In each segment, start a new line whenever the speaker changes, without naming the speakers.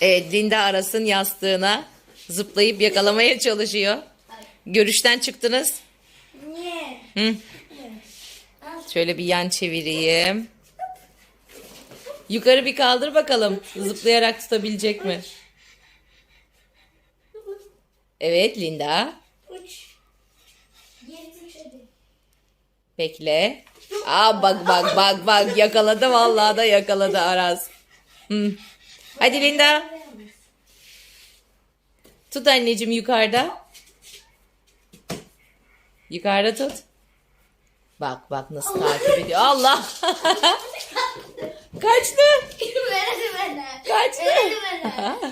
Evet Linda Aras'ın yastığına zıplayıp yakalamaya çalışıyor. Görüşten çıktınız.
Niye?
Hı? Şöyle bir yan çevireyim. Yukarı bir kaldır bakalım. Zıplayarak tutabilecek mi? Evet Linda. Bekle. Aa bak bak bak bak yakaladı vallahi da yakaladı Aras. Hı. Hadi Linda. Tut anneciğim yukarıda. Yukarıda tut. Bak bak nasıl takip ediyor. Allah. Kaçtı. Kaçtı.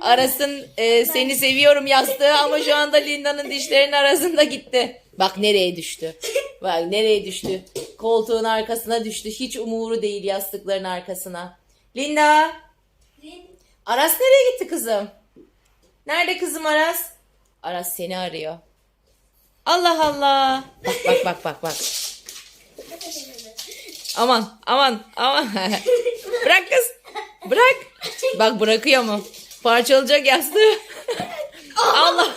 Aras'ın e, seni seviyorum yastığı ama şu anda Linda'nın dişlerinin arasında gitti. Bak nereye düştü. Bak nereye düştü. Koltuğun arkasına düştü. Hiç umuru değil yastıkların arkasına. Linda. Aras nereye gitti kızım? Nerede kızım Aras? Aras seni arıyor. Allah Allah. Bak bak bak bak bak. Aman aman aman. Bırak kız. Bırak. Bak bırakıyor mu? Parçalacak yastığı. Allah.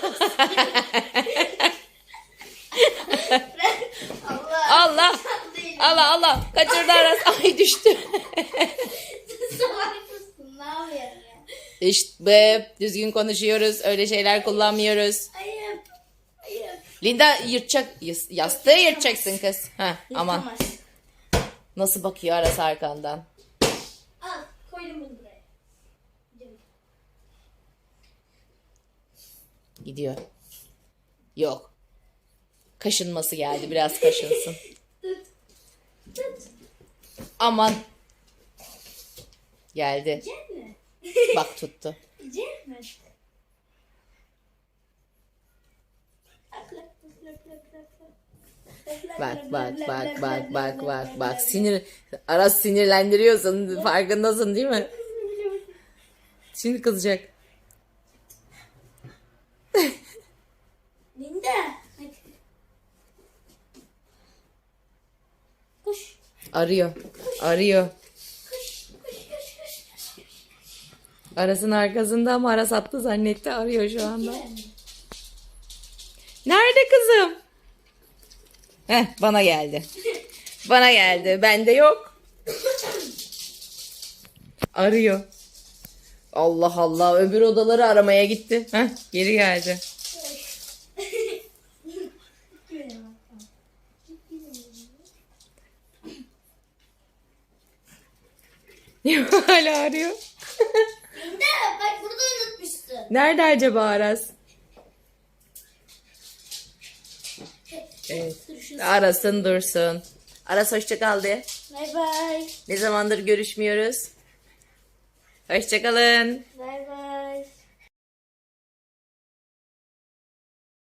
Allah.
Allah. Allah Allah. Kaçırdı Aras. Ay düştü. işte be, düzgün konuşuyoruz. Öyle şeyler kullanmıyoruz. Linda yırtacak. yas- Yastığı yırtacaksın kız. Ha, aman. Nasıl bakıyor Aras arkandan.
Al. Koydum bunu buraya.
Gidiyor. Yok. Kaşınması geldi. Biraz kaşınsın. Aman. Geldi.
Mi?
Bak tuttu.
Yiyecek mi?
Bak bak bak bak bak bak bak sinir Aras sinirlendiriyorsun farkındasın değil mi? Şimdi kızacak.
Linda.
Arıyor. Arıyor. Aras'ın arkasında ama Aras attı zannetti arıyor şu anda. Nerede kızım? Heh bana geldi. Bana geldi. Bende yok. Arıyor. Allah Allah öbür odaları aramaya gitti. Heh geri geldi. Hala arıyor.
Linda bak burada unutmuşsun.
Nerede acaba Aras? Evet. Arasın dursun. Aras hoşça kal de.
Bay bay.
Ne zamandır görüşmüyoruz. Hoşça kalın.
Bay bay.